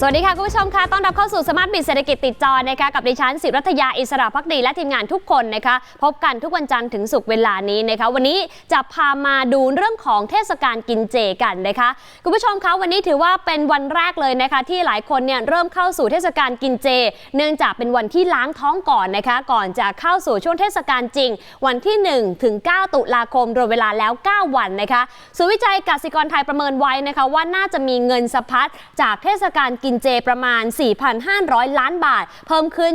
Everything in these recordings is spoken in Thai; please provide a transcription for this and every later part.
สวัสดีค่ะ คุณผู้ชมค่ะ ต้อนรับเข้าสู่สมาร์ทบิ z เศรษฐกิจติดจอนะคะกับดิฉันสิรัตยา อิสระพักดี และทีมงานทุกคนนะคะ พบกันทุกวันจันทร์ถึงศุกร์เวลานี้นะคะ วันนี้จะพามาดูเรื่องของเทศกาลกินเจกันนะคะ คุณผู้ชมคะวันนี้ถือว่าเป็นวันแรกเลยนะคะ ที่หลายคนเนี่ยเริ่มเข้าสู่เทศกาลกินเจ เนื่องจากเป็นวันที่ล้างท้องก่อนนะคะ ก่อนจะเข้าสู่ช่วงเทศกาลจริง วันที่1ถึง9ตุลาคมรวมเวลาแล้ว 9 วันนะคะศูนย์วิจัยกสิกรไทยประเมินไว้นะคะว่าน่าจะมีเงินสะพัดจากเทศกาลกินเจประมาณ 4,500 ล้านบาท เพิ่มขึ้น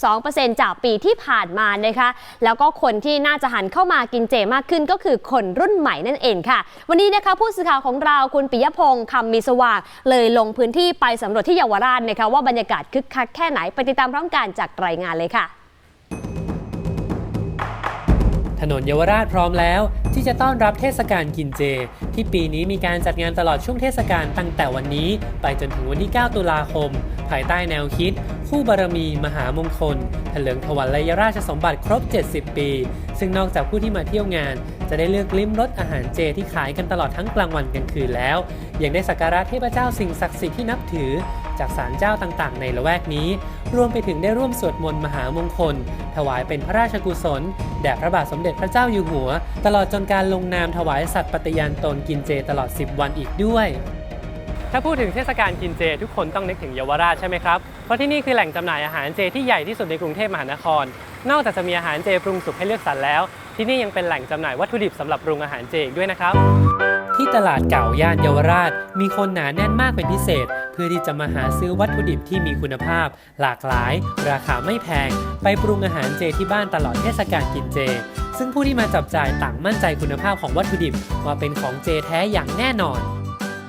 7.2%จากปีที่ผ่านมานะคะแล้วก็คนที่น่าจะหันเข้ามากินเจมากขึ้นก็คือคนรุ่นใหม่นั่นเองค่ะ วันนี้นะคะผู้สื่อข่าวของเราคุณปิยพงศ์คำมีสว่างเลยลงพื้นที่ไปสำรวจที่เยาวราชนะคะว่าบรรยากาศคึกคักแค่ไหนไปติดตามพร้อมกันจากรายงานเลยค่ะ ถนนเยาวราชพร้อมแล้ว ที่จะต้อนรับเทศกาลกินเจ ที่ปีนี้มีการจัดงานตลอดช่วงเทศกาลตั้งแต่วันนี้ ไปจนถึงวันที่ 9 ตุลาคม ภายใต้แนวคิด คู่บารมี มหามงคลถลิงถวัลยราชสมบัติครบ 70 ปี ซึ่งนอกจากผู้ที่มาเที่ยวงาน จะได้เลือกลิ้มรสอาหารเจที่ขายกันตลอดทั้งกลางวันกลางคืนแล้ว ยังได้สักการะเทพเจ้าสิ่งศักดิ์สิทธิ์ที่นับถือ จากศาลเจ้าต่างๆ ในละแวกนี้ รวมไปถึงได้ร่วมสวดมนต์มหามงคล ถวายเป็นพระราชกุศล แด่พระบาทสมเด็จพระเจ้าอยู่หัว ตลอดจนการลงนามถวายสัตย์ปฏิญาณตนกินเจตลอด 10 วันอีกด้วย ถ้าพูดถึงเทศกาลกินเจ ทุกคนต้องนึกถึงเยาวราชใช่ไหมครับ เพราะที่นี่คือแหล่งจำหน่ายอาหารเจที่ใหญ่ที่สุดในกรุงเทพมหานคร นอกจากจะมีอาหารเจปรุงสุกให้เลือกสรรแล้ว ที่นี่ยังเป็นแหล่งจำหน่ายวัตถุดิบสำหรับปรุงอาหารเจอีกด้วยนะครับที่ตลาดเก่าย่านเยาวราช มีคนหนาแน่นมากเป็นพิเศษ เพื่อที่จะมาหาซื้อวัตถุดิบที่มีคุณภาพ หลากหลาย ราคาไม่แพง ไปปรุงอาหารเจที่บ้านตลอดเทศกาลกินเจ ซึ่งผู้ที่มาจับจ่ายต่างมั่นใจคุณภาพของวัตถุดิบว่าเป็นของเจแท้อย่างแน่นอน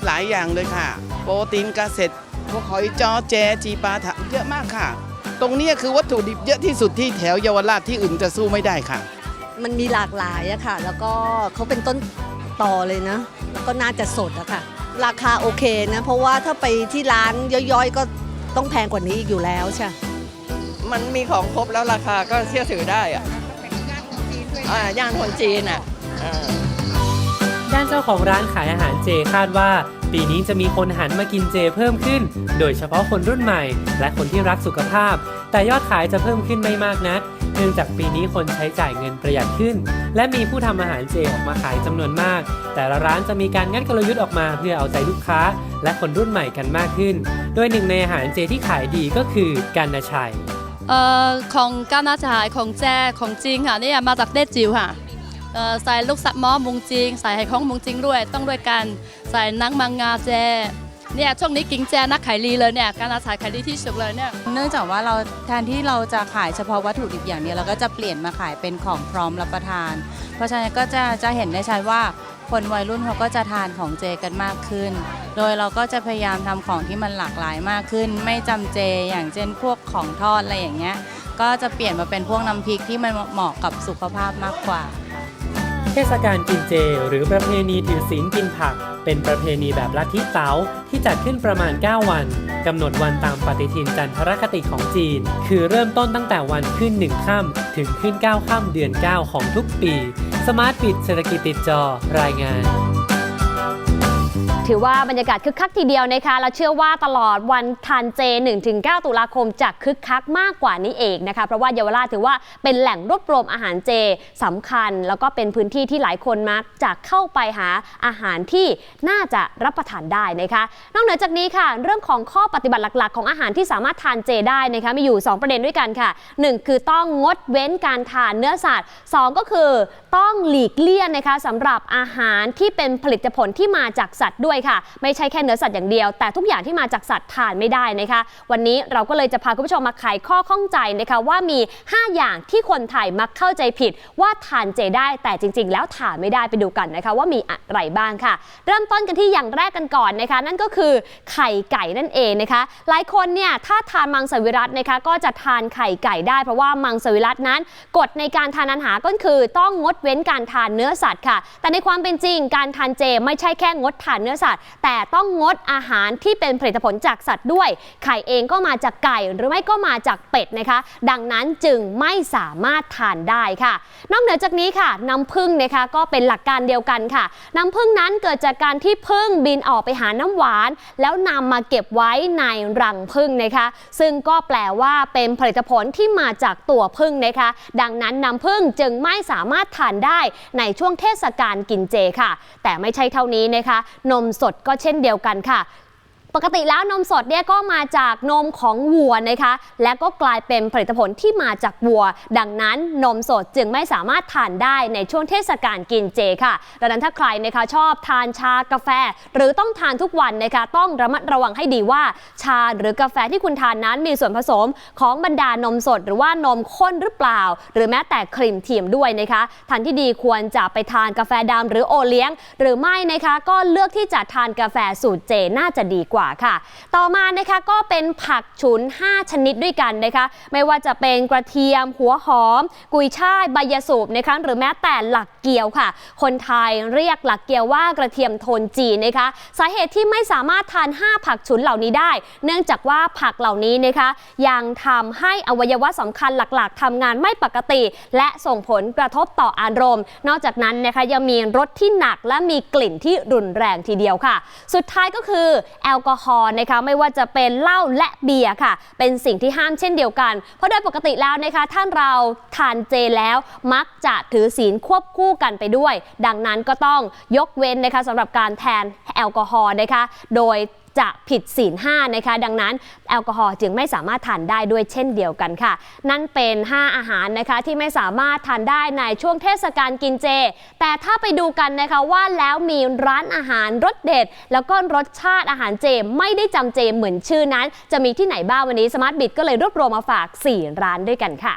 หลายอย่างเลยค่ะ โปรตีนกาเซ็ตพวกหอยจอแจจีปาถะเยอะมากค่ะ ตรงเนี้ยคือวัตถุดิบเยอะที่สุดที่แถวเยาวราชที่อื่นจะสู้ไม่ได้ค่ะ มันมีหลากหลายอะค่ะ แล้วก็เขาเป็นต้นต่อเลยนะ แล้วก็น่าจะสดอะค่ะ ราคาโอเคนะ เพราะว่าถ้าไปที่ร้านย่อยๆ ก็ต้องแพงกว่านี้อีกอยู่แล้วใช่ มันมีของครบแล้วราคาก็เชื่อถือได้อะอ่าย่านคนจีนอะอ่า ด้านเจ้าของร้านขายอาหารเจคาดว่า ปีนี้จะมีคนหันมากินเจเพิ่มขึ้น โดยเฉพาะคนรุ่นใหม่ และคนที่รักสุขภาพ แต่ยอดขายจะเพิ่มขึ้นไม่มากนัก เนื่องจากปีนี้คนใช้จ่ายเงินประหยัดขึ้น และมีผู้ทำอาหารเจออกมาขายจำนวนมาก แต่ละร้านจะมีการงัดกลยุทธ์ออกมาเพื่อเอาใจลูกค้า และคนรุ่นใหม่กันมากขึ้น โดยหนึ่งในอาหารเจที่ขายดีก็คือการนาชัยเอ่อของก้าวหน้าฉายของแจของจริงค่ะเนี่ยมาจากเต้จิ๋วค่ะใส่ลูกสับม้อมุงจริง ใส่ไห่ของมุงจริงด้วย ต้องด้วยกัน ใส่นังมังงาแจ เนี่ยช่วงนี้กิงแจนักขายดีเลยเนี่ยการนาฉายขายดีที่สุดเลยเนี่ยเนื่องจากว่าเราแทนที่เราจะขายเฉพาะวัตถุดิบอย่างเดียวเราก็จะเปลี่ยนมาขายเป็นของพร้อมรับประทาน เพราะฉะนั้นก็จะจะเห็นได้ชัดว่าคนวัยรุ่นเขาก็จะทานของเจกันมากขึ้น โดยเราก็จะพยายามทำของที่มันหลากหลายมากขึ้น ไม่จำเจอย่างเช่นพวกของทอดอะไรอย่างเงี้ยก็จะเปลี่ยนมาเป็นพวกน้ำพริกที่มันเหมาะกับสุขภาพมากกว่า เทศกาลกินเจ หรือประเพณีถือศีลกินผัก เป็นประเพณีแบบลัทธิเต๋าที่จัดขึ้นประมาณ 9 วันกำหนดวันตามปฏิทินจันทรคติของจีน คือเริ่มต้นตั้งแต่วันขึ้น 1 ค่ำถึงขึ้น 9 ค่ำเดือน 9 ของทุกปี สมาร์ทปิดเศรษฐกิจติดจอรายงาน ถือว่าบรรยากาศคึกคักทีเดียวนะคะเราเชื่อว่าตลอดวันทานเจ 1-9 ตุลาคมจะคึกคักมากกว่านี้เองนะคะเพราะว่าเยาวราชถือว่าเป็นแหล่งรวบรวมอาหารเจสำคัญ แล้วก็เป็นพื้นที่ที่หลายคนมักจะเข้าไปหาอาหารที่น่าจะรับประทานได้นะคะ นอกเหนือจากนี้ค่ะ เรื่องของข้อปฏิบัติหลัก ๆ ของอาหารที่สามารถทานเจได้นะคะมีอยู่ 2 ประเด็นด้วยกันค่ะ 1 คือต้องงดเว้นการทานเนื้อสัตว์ 2 ก็คือต้องหลีกเลี่ยงนะคะสำหรับอาหารที่เป็นผลิตผลที่มาจากสัตว์ด้วยด้วยค่ะ ไม่ใช่แค่เนื้อสัตว์อย่างเดียว แต่ทุกอย่างที่มาจากสัตว์ทานไม่ได้นะคะ วันนี้เราก็เลยจะพาคุณผู้ชมมาไขข้อข้องใจนะคะว่ามี 5 อย่างที่คนไทยมักเข้าใจผิด ว่าทานเจได้แต่จริง ๆ แล้วทานไม่ได้ไปดูกันนะคะ ว่ามีอะไรบ้างค่ะ เริ่มต้นกันที่อย่างแรกกันก่อนนะคะ นั่นก็คือไข่ไก่นั่นเองนะคะ หลายคนเนี่ยถ้าทานมังสวิรัตนะคะก็จะทานไข่ไก่ได้ เพราะว่ามังสวิรัตนั้นกฎในการทานอาหารก็คือต้องงดเว้นการทานเนื้อสัตว์ค่ะ แต่ในความเป็นจริงการทานเจไม่ใช่แค่งดทานเนื้อสัตว์สัตว์ แต่ต้องงดอาหารที่เป็นผลิตผลจากสัตว์ด้วย ไข่เองก็มาจากไก่หรือไม่ก็มาจากเป็ดนะคะ ดังนั้นจึงไม่สามารถทานได้ค่ะ นอกเหนือจากนี้ค่ะ น้ำผึ้งนะคะก็เป็นหลักการเดียวกันค่ะ น้ำผึ้งนั้นเกิดจากการที่ผึ้งบินออกไปหาน้ำหวาน แล้วนำมาเก็บไว้ในรังผึ้งนะคะ ซึ่งก็แปลว่าเป็นผลิตผลที่มาจากตัวผึ้งนะคะ ดังนั้นน้ำผึ้งจึงไม่สามารถทานได้ในช่วงเทศกาลกินเจค่ะ แต่ไม่ใช่เท่านี้นะคะ นมสดก็เช่นเดียวกันค่ะ ปกติแล้วนมสดเนี่ยก็มาจากนมของวัวนะคะ และก็กลายเป็นผลิตผลที่มาจากวัว ดังนั้นนมสดจึงไม่สามารถทานได้ในช่วงเทศกาลกินเจค่ะดังนั้นถ้าใครนะคะชอบทานชากาแฟ หรือต้องทานทุกวันนะคะต้องระมัดระวังให้ดีว่า ชาหรือกาแฟที่คุณทานนั้นมีส่วนผสมของบรรดานมสด หรือว่านมข้นหรือเปล่า หรือแม้แต่ครีมเทียมด้วยนะคะทานที่ดีควรจะไปทานกาแฟดำหรือโอเลี้ยง หรือไม่นะคะก็เลือกที่จะทานกาแฟสูตรเจน่าจะดีกว่าค่ะ ต่อมานะคะก็เป็นผักฉุน 5 ชนิดด้วยกันนะคะ ไม่ว่าจะเป็นกระเทียม หัวหอม กุยช่ายใบยสูบนะคะหรือแม้แต่หลักเกียวค่ะ คนไทยเรียกหลักเกียวว่ากระเทียมโทนจีนนะคะ สาเหตุที่ไม่สามารถทาน 5 ผักฉุนเหล่านี้ได้ เนื่องจากว่าผักเหล่านี้นะคะ ยังทำให้อวัยวะสำคัญหลักๆทำงานไม่ปกติ และส่งผลกระทบต่ออารมณ์ นอกจากนั้นนะคะยังมีรสที่หนักและมีกลิ่นที่รุนแรงทีเดียวค่ะ สุดท้ายก็คือแอลกอฮอล์นะคะไม่ว่าจะเป็นเหล้าและเบียร์ค่ะ เป็นสิ่งที่ห้ามเช่นเดียวกัน เพราะโดยปกติแล้วนะคะท่านเราทานเจแล้วมักจะถือศีลควบคู่กันไปด้วย ดังนั้นก็ต้องยกเว้นนะคะสำหรับการแทนแอลกอฮอล์นะคะโดย จะผิดศีล5นะคะ ดังนั้นแอลกอฮอล์จึงไม่สามารถทานได้ด้วยเช่นเดียวกันค่ะ นั่นเป็น 5 อาหารนะคะที่ไม่สามารถทานได้ในช่วงเทศกาลกินเจ แต่ถ้าไปดูกันนะคะว่าแล้วมีร้านอาหารรสเด็ด แล้วก็รสชาติอาหารเจไม่ได้จำเจเหมือนชื่อนั้น จะมีที่ไหนบ้างวันนี้สมาร์ทบิทก็เลยรวบรวมมาฝาก 4 ร้านด้วยกันค่ะ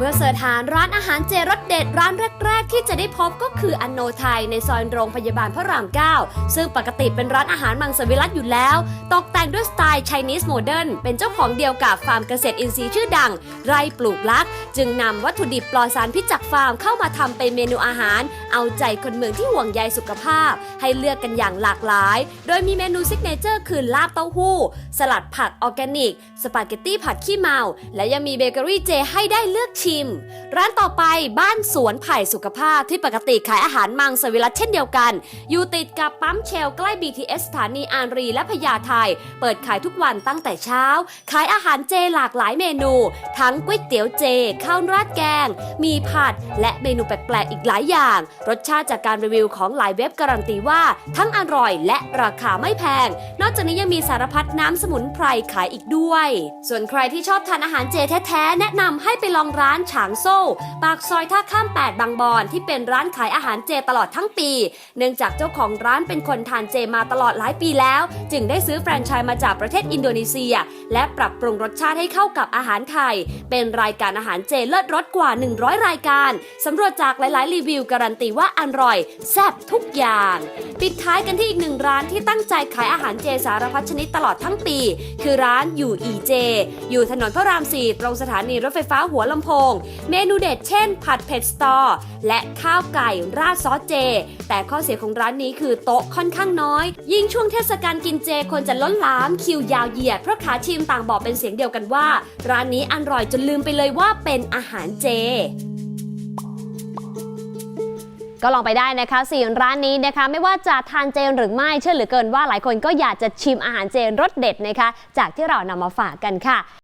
เมื่อเสิร์ชหาร้านอาหารเจรสเด็ดร้านแรก ๆ ที่จะได้พบก็คืออันโนไทยในซอยโรงพยาบาลพระราม 9 ซึ่งปกติเป็นร้านอาหารมังสวิรัตอยู่แล้ว ตกแต่งด้วยสไตล์ Chinese Modern เป็นเจ้าของเดียวกับฟาร์มเกษตรอินทรีย์ชื่อดัง ไร่ปลูกลัก จึงนำวัตถุดิบปลอดสารพิษจากฟาร์มเข้ามาทำเป็นเมนูอาหาร เอาใจคนเมืองที่ห่วงใยสุขภาพ ให้เลือกกันอย่างหลากหลาย โดยมีเมนูซิกเนเจอร์คือลาบเต้าหู้ สลัดผักออร์แกนิก สปาเกตตี้ผัดขี้เมา และยังมีเบเกอรี่เจให้ได้เลือกชิมร้านต่อไปบ้านสวนไผ่สุขภาพที่ปกติขายอาหารมังสวิรัตเช่นเดียวกัน อยู่ติดกับปั๊มเชลใกล้ BTS สถานีอารีและพญาไทเปิดขายทุกวันตั้งแต่เช้า ขายอาหารเจหลากหลายเมนู ทั้งก๋วยเตี๋ยวเจ ข้าวราดแกง มีผัด และเมนูแปลกๆอีกหลายอย่าง รสชาติจากการรีวิวของหลายเว็บการันตีว่า ทั้งอร่อยและราคาไม่แพง นอกจากนี้ยังมีสารพัดน้ำสมุนไพรขายอีกด้วย ส่วนใครที่ชอบทานอาหารเจแท้ๆแนะนำให้ไปลองร้านฉางโซ่ ปากซอยท่าข้าม 8 บางบอนที่เป็นร้านขายอาหารเจตลอดทั้งปี เนื่องจากเจ้าของร้านเป็นคนทานเจมาตลอดหลายปีแล้ว จึงได้ซื้อแฟรนไชส์มาจากประเทศอินโดนีเซีย และปรับปรุงรสชาติให้เข้ากับอาหารไทย เป็นรายการอาหารเจเลิศรสกว่า 100 รายการสำรวจจากหลาย ๆ รีวิวการันตีว่าอร่อยแซ่บทุกอย่าง ปิดท้ายกันที่อีกหนึ่งร้านที่ตั้งใจขายอาหารเจสารพัดชนิดตลอดทั้งปี คือร้านอยู่อีเจอยู่ถนนพระราม4ตรงสถานีรถไฟฟ้าหัวลำโพงเมนูเด็ดเช่น ผัดเผ็ดสตอ และข้าวไก่ราดซอสเจ แต่ข้อเสียของร้านนี้คือโต๊ะค่อนข้างน้อย ยิ่งช่วงเทศกาลกินเจคนจะล้นหลามคิวยาวเหยียด เพราะขาชิมต่างบอกเป็นเสียงเดียวกันว่า ร้านนี้อร่อยจนลืมไปเลยว่าเป็นอาหารเจก็ลองไปได้นะคะสี่ร้านนี้นะคะ ไม่ว่าจะทานเจหรือไม่เชื่อเหลือเกินว่าหลายคนก็อยากจะชิมอาหารเจรสเด็ดนะคะ จากที่เรานำมาฝากกันค่ะ